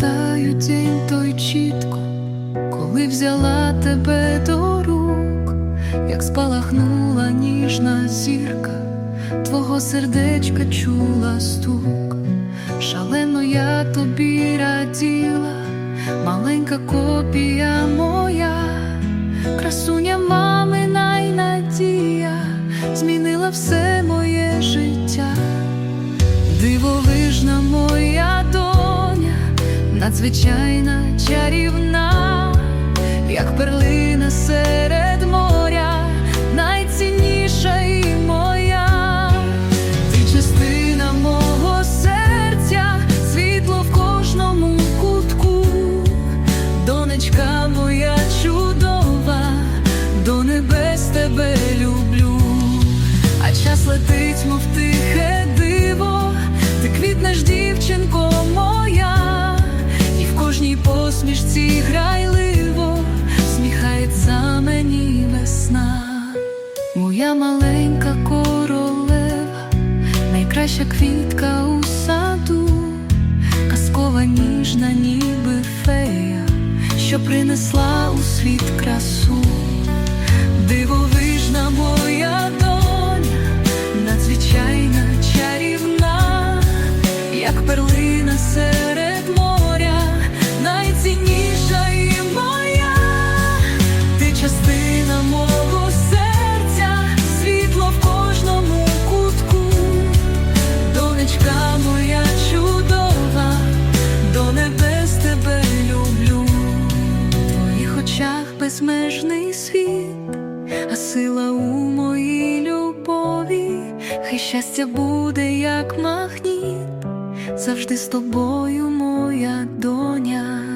Пам'ятаю день той чітко, коли взяла тебе до рук, як спалахнула ніжна зірка, твого сердечка чула стук. Шалено я тобі раділа, маленька копія моя, надзвичайна чарівна, як перлина серед моря, найцінніша і моя, ти частина мого серця, світло в кожному кутку, донечка моя чудова, до небес тебе люблю, а час летить, посмішці грайливо сміхається мені весна, моя маленька королева, найкраща квітка у саду, казкова ніжна, ніби фея, що принесла у світ красу. Дивовижна моя доня, надзвичайна чарівна, як перлина серед безмежний світ а сила у моїй любові, хай щастя буде, як магніт, завжди з тобою, моя доня.